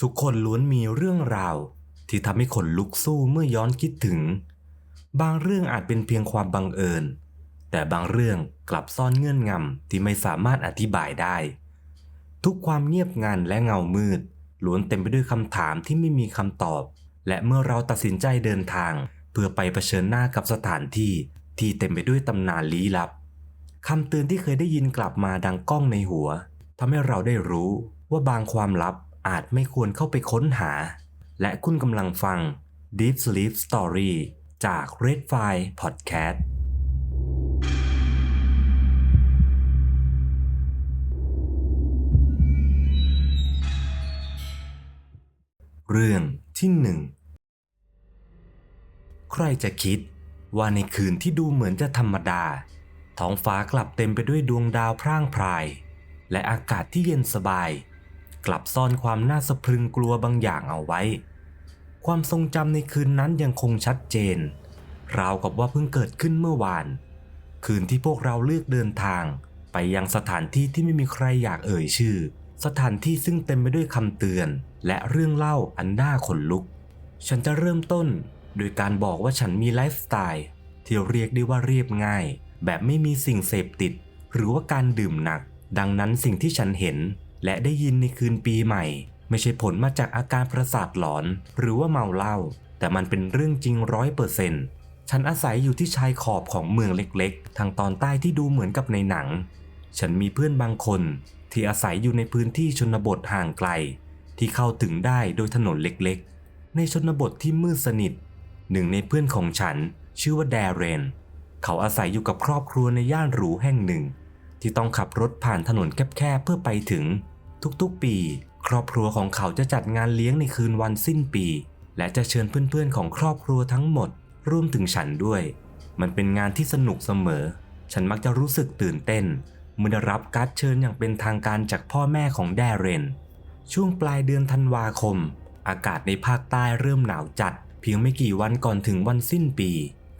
ทุกคนล้วนมีเรื่องราว ที่ทำให้คนลุกสู้เมื่อย้อนคิดถึง บางเรื่องอาจเป็นเพียงความบังเอิญ แต่บางเรื่องกลับซ่อนเงื่อนงำที่ไม่สามารถอธิบายได้ ทุกความเงียบงันและเงามืดล้วนเต็มไปด้วยคำถามที่ไม่มีคำตอบ และเมื่อเราตัดสินใจเดินทาง เพื่อไปเผชิญหน้ากับสถานที่ที่เต็มไปด้วยตำนานลี้ลับคำเตือนที่เคยได้ยินกลับมาดังก้องในหัวทำให้เราได้รู้ว่าบางความลับ อาจไม่ควรเข้าไปค้นหา และคุณกำลังฟัง Deep Sleep Story จาก Red File Podcast เรื่องที่หนึ่งใครจะคิดว่าในคืนที่ดูเหมือนจะธรรมดา ท้องฟ้ากลับเต็มไปด้วยดวงดาวพร่างพราย และอากาศที่เย็นสบาย กลับซ่อนความน่าสะพรึงกลัวบางอย่างเอาไว้ ความทรงจำในคืนนั้นยังคงชัดเจน ราวกับว่าเพิ่งเกิดขึ้นเมื่อวาน คืนที่พวกเราเลือกเดินทาง ไปยังสถานที่ที่ไม่มีใครอยากเอ่ยชื่อ สถานที่ซึ่งเต็มไปด้วยคำเตือน และเรื่องเล่าอันน่าขนลุก ฉันจะเริ่มต้น โดยการบอกว่าฉันมีไลฟ์สไตล์ที่เรียกได้ว่าเรียบง่าย แบบไม่มีสิ่งเสพติด หรือว่าการดื่มหนัก ดังนั้นสิ่งที่ฉันเห็น และได้ยินในคืนปีใหม่ ไม่ใช่ผลมาจากอาการประสาทหลอน หรือว่าเมาเหล้าแต่มันเป็นเรื่องจริงร้อยเปอร์เซนต์ฉันอาศัยอยู่ที่ชายขอบของเมืองเล็กๆ ทางตอนใต้ที่ดูเหมือนกับในหนัง ฉันมีเพื่อนบางคน ที่อาศัยอยู่ในพื้นที่ชนบทห่างไกล ที่เข้าถึงได้โดยถนนเล็กๆ ในชนบทที่มืดสนิท หนึ่งในเพื่อนของฉันชื่อว่าแดเรน เขาอาศัยอยู่กับครอบครัวในย่านหรูแห่งหนึ่ง ที่ต้องขับรถผ่านถนนแคบๆเพื่อไปถึง ทุกๆปี ครอบครัวของเขาจะจัดงานเลี้ยงในคืนวันสิ้นปี และจะเชิญเพื่อนๆของครอบครัวทั้งหมดรวมถึงฉันด้วย มันเป็นงานที่สนุกเสมอ ฉันมักจะรู้สึกตื่นเต้นเมื่อได้รับการ์ดเชิญอย่างเป็นทางการจากพ่อแม่ของแดเรน ช่วงปลายเดือนธันวาคม อากาศในภาคใต้เริ่มหนาวจัด เพียงไม่กี่วันก่อนถึงวันสิ้นปี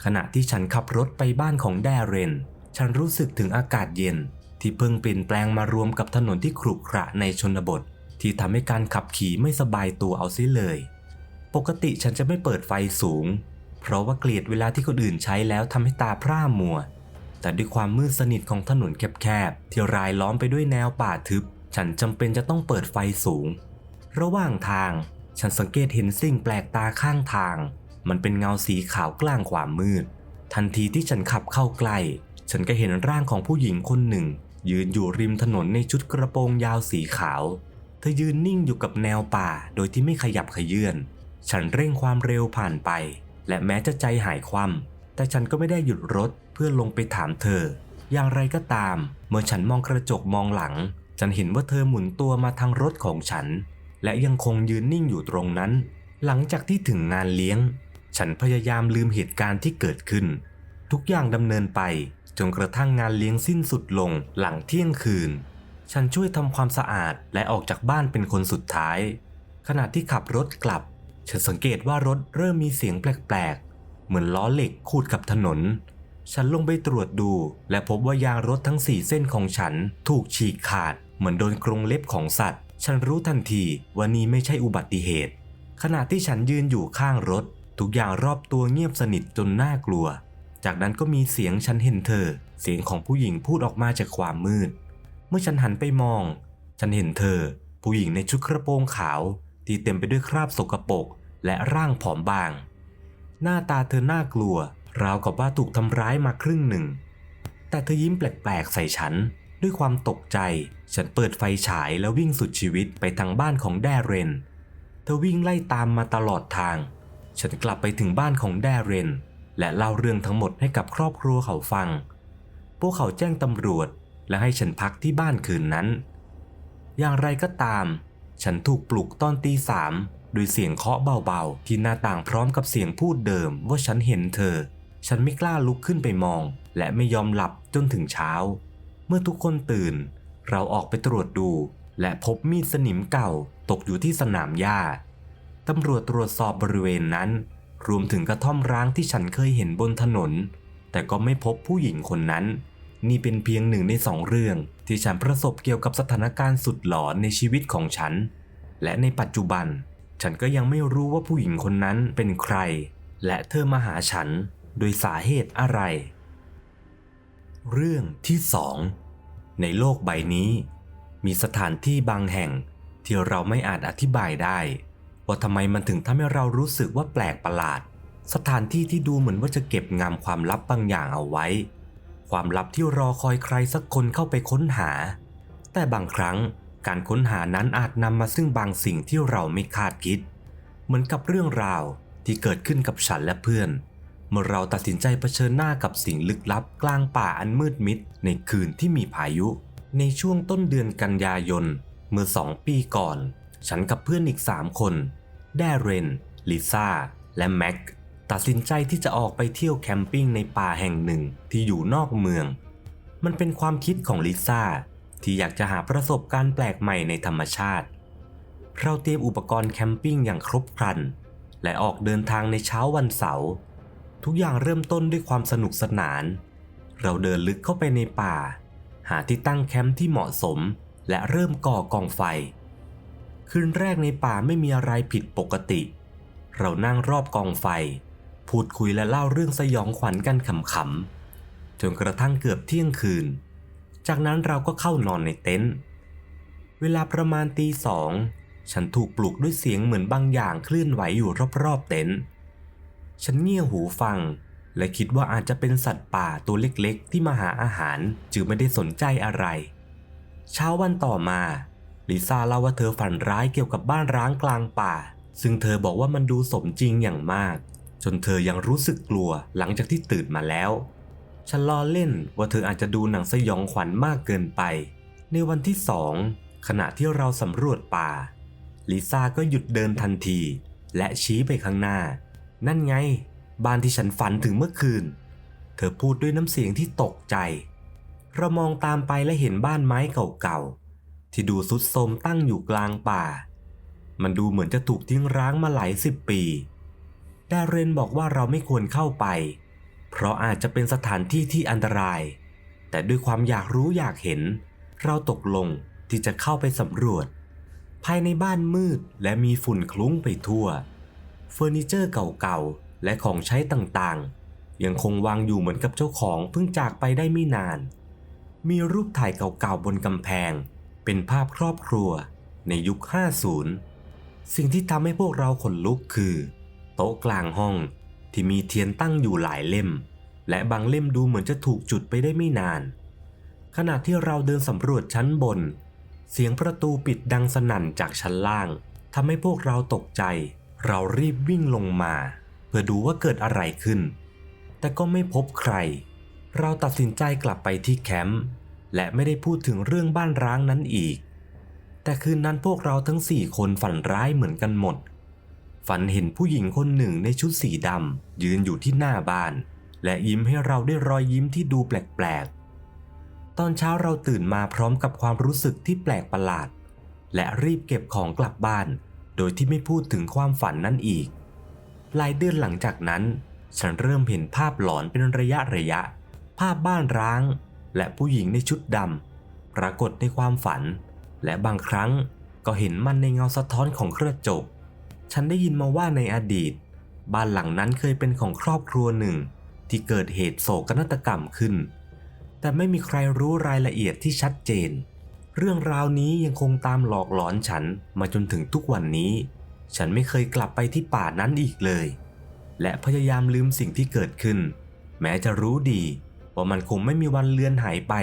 ขณะที่ฉันขับรถไปบ้านของแดเรน ฉันรู้สึกถึงอากาศเย็น ที่เพิ่งเปลี่ยนแปลงมารวมกับถนนที่ขรุขระในชนบท ที่ทำให้การขับขี่ไม่สบายตัวเอาซิเลย ปกติฉันจะไม่เปิดไฟสูง เพราะว่าเกลียดเวลาที่คนอื่นใช้แล้วทำให้ตาพร่ามัว แต่ด้วยความมืดสนิทของถนนแคบๆที่รายล้อมไปด้วยแนวป่าทึบ ฉันจำเป็นจะต้องเปิดไฟสูง ระหว่างทาง ฉันสังเกตเห็นสิ่งแปลกตาข้างทาง มันเป็นเงาสีขาวกลางความมืดทันทีที่ฉันขับเข้าใกล้ ฉันก็เห็นร่างของผู้หญิงคนหนึ่ง ยืนอยู่ริมถนนในชุดกระโปรงยาวสีขาว เธอยืนนิ่งอยู่กับแนวป่าโดยที่ไม่ขยับขยื่นฉันเร่งความเร็วผ่านไป และแม้จะใจหายคว่ำแต่ฉันก็ไม่ได้หยุดรถเพื่อลงไปถามเธอ อย่างไรก็ตาม เมื่อฉันมองกระจกมองหลัง ฉันเห็นว่าเธอหมุนตัวมาทางรถของฉัน และยังคงยืนนิ่งอยู่ตรงนั้น หลังจากที่ถึงงานเลี้ยง ฉันพยายามลืมเหตุการณ์ที่เกิดขึ้น ทุกอย่างดำเนินไป จนกระทั่งงานเลี้ยงสิ้นสุดลงหลังเที่ยงคืน ฉันช่วยทำความสะอาดและออกจากบ้านเป็นคนสุดท้าย ขณะที่ขับรถกลับ ฉันสังเกตว่ารถเริ่มมีเสียงแปลกๆ เหมือนล้อเหล็กขูดกับถนน ฉันลงไปตรวจดู และพบว่ายางรถทั้งสี่เส้นของฉันถูกฉีกขาด เหมือนโดนกรงเล็บของสัตว์ ฉันรู้ทันทีว่านี่ไม่ใช่อุบัติเหตุ ขณะที่ฉันยืนอยู่ข้างรถ ทุกอย่างรอบตัวเงียบสนิทจนน่ากลัว จากนั้นก็มีเสียงฉันเห็นเธอ เสียงของผู้หญิงพูดออกมาจากความมืด เมื่อฉันหันไปมอง ฉันเห็นเธอ ผู้หญิงในชุดกระโปรงขาว ที่เต็มไปด้วยคราบสกปรกและร่างผอมบาง หน้าตาเธอน่ากลัว ราวกับว่าถูกทำร้ายมาครึ่งหนึ่ง แต่เธอยิ้มแปลกๆใส่ฉัน ด้วยความตกใจ ฉันเปิดไฟฉายแล้ววิ่งสุดชีวิตไปทางบ้านของแดเรน เธอวิ่งไล่ตามมาตลอดทาง ฉันกลับไปถึงบ้านของแดเรน และเล่าเรื่องทั้งหมดให้กับครอบครัวเขาฟัง พวกเขาแจ้งตำรวจและให้ฉันพักที่บ้านคืนนั้น อย่างไรก็ตาม ฉันถูกปลุกตอนตีสามโดยเสียงเคาะเบาๆ ที่หน้าต่างพร้อมกับเสียงพูดเดิมว่าฉันเห็นเธอ ฉันไม่กล้าลุกขึ้นไปมอง และไม่ยอมหลับจนถึงเช้า เมื่อทุกคนตื่น เราออกไปตรวจดู และพบมีดสนิมเก่าตกอยู่ที่สนามหญ้าตำรวจตรวจสอบบริเวณนั้น รวมถึงกระท่อมร้างที่ฉันเคยเห็นบนถนน แต่ก็ไม่พบผู้หญิงคนนั้น นี่เป็นเพียงหนึ่งในสองเรื่อง ที่ฉันประสบเกี่ยวกับสถานการณ์สุดหลอนในชีวิตของฉัน และในปัจจุบัน ฉันก็ยังไม่รู้ว่าผู้หญิงคนนั้นเป็นใคร และเธอมาหาฉันโดยสาเหตุอะไร เรื่องที่สองในโลกใบนี้ มีสถานที่บางแห่งที่เราไม่อาจอธิบายได้ ว่าทำไมมันถึงทำให้เรารู้สึกว่าแปลกประหลาด สถานที่ที่ดูเหมือนว่าจะเก็บงำความลับบางอย่างเอาไว้ ความลับที่รอคอยใครสักคนเข้าไปค้นหา แต่บางครั้งการค้นหานั้นอาจนำมาซึ่งบางสิ่งที่เราไม่คาดคิด เหมือนกับเรื่องราวที่เกิดขึ้นกับฉันและเพื่อน เมื่อเราตัดสินใจเผชิญหน้ากับสิ่งลึกลับกลางป่าอันมืดมิดในคืนที่มีพายุ ในช่วงต้นเดือนกันยายนเมื่อสองปีก่อน ฉันกับเพื่อนอีกสามคน แดเรน ลิซ่า และแม็ก ตัดสินใจที่จะออกไปเที่ยวแคมปิ้งในป่าแห่งหนึ่งที่อยู่นอกเมือง มันเป็นความคิดของลิซ่าที่อยากจะหาประสบการณ์แปลกใหม่ในธรรมชาติ เราเตรียมอุปกรณ์แคมปิ้งอย่างครบครัน และออกเดินทางในเช้าวันเสาร์ ทุกอย่างเริ่มต้นด้วยความสนุกสนาน เราเดินลึกเข้าไปในป่า หาที่ตั้งแคมป์ที่เหมาะสม และเริ่มก่อกองไฟ คืนแรกในป่าไม่มีอะไรผิดปกติ เรานั่งรอบกองไฟ พูดคุยและเล่าเรื่องสยองขวัญกันขำๆ จนกระทั่งเกือบเที่ยงคืน จากนั้นเราก็เข้านอนในเต็นท์ เวลาประมาณตีสอง ฉันถูกปลุกด้วยเสียงเหมือนบางอย่างเคลื่อนไหวอยู่รอบๆเต็นท์ ฉันเงี่ยหูฟัง และคิดว่าอาจจะเป็นสัตว์ป่าตัวเล็กๆ ที่มาหาอาหารจึงไม่ได้สนใจอะไร เช้าวันต่อมา ลิซ่าเล่าว่าเธอฝันร้ายเกี่ยวกับบ้านร้างกลางป่า ซึ่งเธอบอกว่ามันดูสมจริงอย่างมาก จนเธอยังรู้สึกกลัวหลังจากที่ตื่นมาแล้ว ฉันล้อเล่นว่าเธออาจจะดูหนังสยองขวัญมากเกินไป ในวันที่สองขณะที่เราสำรวจป่า ลิซ่าก็หยุดเดินทันที และชี้ไปข้างหน้า นั่นไง บ้านที่ฉันฝันถึงเมื่อคืน เธอพูดด้วยน้ำเสียงที่ตกใจ เรามองตามไปและเห็นบ้านไม้เก่าๆ ที่ดูสุดโทมตั้งอยู่กลางป่า มันดูเหมือนจะถูกทิ้งร้างมาหลายสิบปีดาเรนบอกว่าเราไม่ควรเข้าไป เพราะอาจจะเป็นสถานที่ที่อันตราย แต่ด้วยความอยากรู้อยากเห็น เราตกลงที่จะเข้าไปสำรวจ ภายในบ้านมืดและมีฝุ่นคลุ้งไปทั่ว เฟอร์นิเจอร์เก่าๆ และของใช้ต่างๆ ยังคงวางอยู่เหมือนกับเจ้าของเพิ่งจากไปได้ไม่นาน มีรูปถ่ายเก่าๆบนกำแพง เป็นภาพครอบครัวในยุค 50 สิ่งที่ทำให้พวกเราขนลุกคือ โต๊ะกลางห้องที่มีเทียนตั้งอยู่หลายเล่ม และบางเล่มดูเหมือนจะถูกจุดไปได้ไม่นาน ขณะที่เราเดินสำรวจชั้นบน เสียงประตูปิดดังสนั่นจากชั้นล่างทำให้พวกเราตกใจ เรารีบวิ่งลงมา เพื่อดูว่าเกิดอะไรขึ้น แต่ก็ไม่พบใคร เราตัดสินใจกลับไปที่แคมป์ และไม่ได้พูดถึงเรื่องบ้านร้างนั้นอีก แต่คืนนั้นพวกเราทั้งสี่คนฝันร้ายเหมือนกันหมด ฝันเห็นผู้หญิงคนหนึ่งในชุดสีดำยืนอยู่ที่หน้าบ้าน และยิ้มให้เราได้รอยยิ้มที่ดูแปลกๆ ตอนเช้าเราตื่นมาพร้อมกับความรู้สึกที่แปลกประหลาด และรีบเก็บของกลับบ้าน โดยที่ไม่พูดถึงความฝันนั้นอีกหลายเดือนหลังจากนั้น ฉันเริ่มเห็นภาพหลอนเป็นระยะระยะ ภาพบ้านร้าง และผู้หญิงในชุดดำปรากฏในความฝัน และบางครั้งก็เห็นมันในเงาสะท้อนของกระจก ฉันได้ยินมาว่าในอดีต บ้านหลังนั้นเคยเป็นของครอบครัวหนึ่ง ที่เกิดเหตุโศกนาฏกรรมขึ้น แต่ไม่มีใครรู้รายละเอียดที่ชัดเจน เรื่องราวนี้ยังคงตามหลอกหลอนฉันมาจนถึงทุกวันนี้ ฉันไม่เคยกลับไปที่ป่านั้นอีกเลย และพยายามลืมสิ่งที่เกิดขึ้น แม้จะรู้ดี ว่ามันคงไม่มีวันเลือนหายไป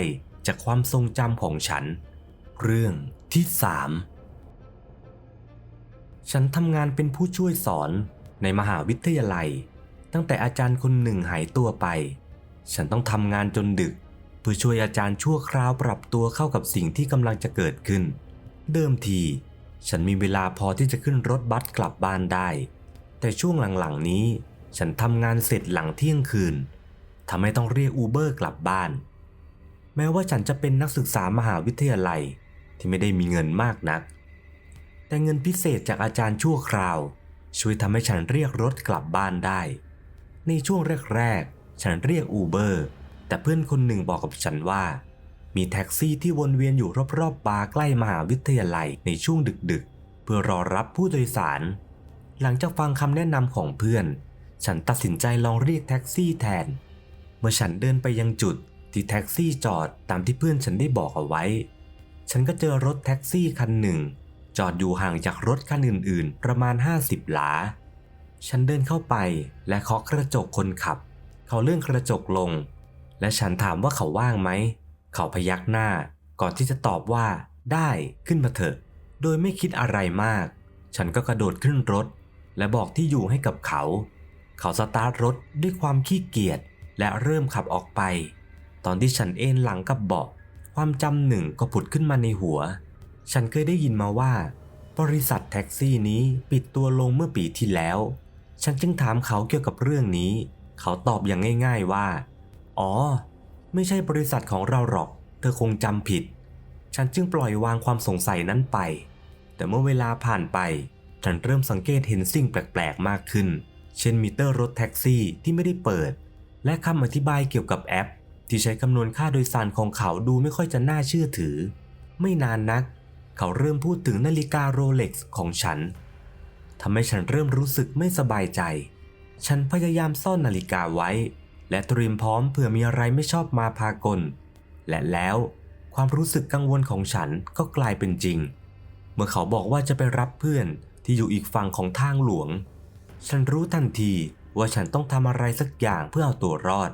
จากความทรงจำของฉัน เรื่องที่3ฉันทำงานเป็นผู้ช่วยสอนในมหาวิทยาลัย ตั้งแต่อาจารย์คนหนึ่งหายตัวไป ฉันต้องทำงานจนดึก เพื่อช่วยอาจารย์ชั่วคราวปรับตัวเข้ากับสิ่งที่กำลังจะเกิดขึ้น เดิมที ฉันมีเวลาพอที่จะขึ้นรถบัสกลับบ้านได้ แต่ช่วงหลังๆนี้ ฉันทำงานเสร็จหลังเที่ยงคืน ทำให้ต้องเรียกอูเบอร์กลับบ้าน แม้ว่าฉันจะเป็นนักศึกษามหาวิทยาลัยที่ไม่ได้มีเงินมากนัก แต่เงินพิเศษจากอาจารย์ชั่วคราว ช่วยทำให้ฉันเรียกรถกลับบ้านได้ ในช่วงแรกๆ ฉันเรียกอูเบอร์ แต่เพื่อนคนหนึ่งบอกกับฉันว่า มีแท็กซี่ที่วนเวียนอยู่รอบๆบาร์ใกล้มหาวิทยาลัยในช่วงดึกๆ เพื่อรอรับผู้โดยสาร หลังจากฟังคำแนะนำของเพื่อน ฉันตัดสินใจลองเรียกแท็กซี่แทน เมื่อฉันเดินไปยังจุดที่แท็กซี่จอดตามที่เพื่อนฉันได้บอกเอาไว้ ฉันก็เจอรถแท็กซี่คันหนึ่ง จอดอยู่ห่างจากรถคันอื่น ๆ ประมาณ 50 หลา ฉันเดินเข้าไปและเคาะกระจกคนขับ เขาเลื่อนกระจกลง และฉันถามว่าเขาว่างไหม เขาพยักหน้าก่อนที่จะตอบว่า ได้ขึ้นมาเถอะ โดยไม่คิดอะไรมาก ฉันก็กระโดดขึ้นรถ และบอกที่อยู่ให้กับเขา เขาสตาร์ทรถด้วยความขี้เกียจ และเริ่มขับออกไป ตอนที่ฉันเอนหลังกับเบาะ ความจำหนึ่งก็ผุดขึ้นมาในหัว ฉันเคยได้ยินมาว่า บริษัทแท็กซี่นี้ปิดตัวลงเมื่อปีที่แล้ว ฉันจึงถามเขาเกี่ยวกับเรื่องนี้ เขาตอบอย่างง่าย ๆว่า อ๋อ ไม่ใช่บริษัทของเราหรอก เธอคงจำผิด ฉันจึงปล่อยวางความสงสัยนั้นไป แต่เมื่อเวลาผ่านไป ฉันเริ่มสังเกตเห็นสิ่งแปลกๆมากขึ้น เช่นมิเตอร์รถแท็กซี่ที่ไม่ได้เปิด และคำอธิบายเกี่ยวกับแอป ที่ใช้คำนวณค่าโดยสารของเขาดูไม่ค่อยจะน่าเชื่อถือ ไม่นานนัก เขาเริ่มพูดถึงนาฬิกาโรเล็กซ์ของฉันทำให้ฉันเริ่มรู้สึกไม่สบายใจ ฉันพยายามซ่อนนาฬิกาไว้ และเตรียมพร้อมเผื่อมีอะไรไม่ชอบมาพากล และแล้วความรู้สึกกังวลของฉันก็กลายเป็นจริง เมื่อเขาบอกว่าจะไปรับเพื่อนที่อยู่อีกฝั่งของทางหลวง ฉันรู้ทันที ว่าฉันต้องทำอะไรสักอย่างเพื่อเอาตัวรอด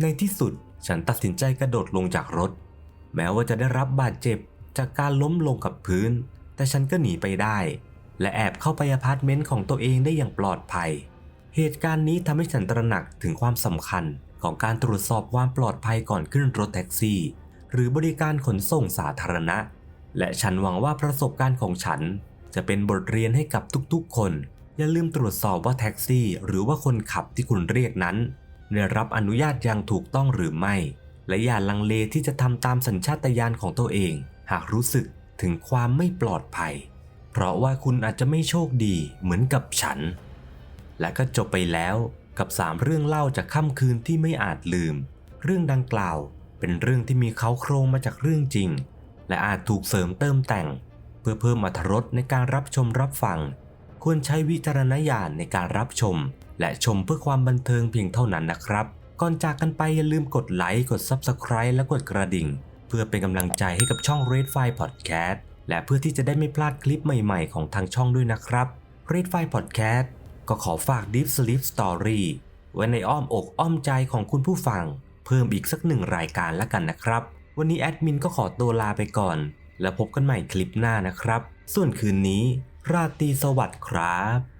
ในที่สุดฉันตัดสินใจกระโดดลงจากรถ แม้ว่าจะได้รับบาดเจ็บจากการล้มลงกับพื้น แต่ฉันก็หนีไปได้ และแอบเข้าไปอพาร์ตเมนต์ของตัวเองได้อย่างปลอดภัย เหตุการณ์นี้ทำให้ฉันตระหนักถึงความสำคัญของการตรวจสอบความปลอดภัยก่อนขึ้นรถแท็กซี่ หรือบริการขนส่งสาธารณะ และฉันหวังว่าประสบการณ์ของฉัน จะเป็นบทเรียนให้กับทุกๆคน อย่าลืมตรวจสอบว่าแท็กซี่ หรือว่าคนขับที่คุณเรียกนั้น ได้รับอนุญาตอย่างถูกต้องหรือไม่ และอย่าลังเลที่จะทำตามสัญชาตญาณของตัวเอง หากรู้สึกถึงความไม่ปลอดภัย เพราะว่าคุณอาจจะไม่โชคดีเหมือนกับฉัน และก็จบไปแล้วกับ 3 เรื่องเล่าจากค่ำคืนที่ไม่อาจลืม เรื่องดังกล่าวเป็นเรื่องที่มีเขาโครงมาจากเรื่องจริง และอาจถูกเสริมเติมแต่ง เพื่อเพิ่มอรรถรสในการรับชมรับฟัง ควรใช้วิจารณญาณในการรับชม และชมเพื่อความบันเทิงเพียงเท่านั้นนะครับ ก่อนจากกันไปอย่าลืมกดไลค์กด Subscribe และกดกระดิ่ง เพื่อเป็นกำลังใจให้กับช่อง Red File Podcast และเพื่อที่จะได้ไม่พลาดคลิปใหม่ๆ ของทางช่องด้วยนะครับ Red File Podcast ก็ขอฝาก Deep Sleep Story ไว้ในอ้อมอกอ้อมใจของคุณผู้ฟัง เพิ่มอีกสักหนึ่งรายการแล้วกันนะครับ วันนี้แอดมินก็ขอตัวลาไปก่อน แล้วพบกันใหม่คลิปหน้านะครับ ส่วนคืนนี้ ราตรีสวัสดิ์ครับ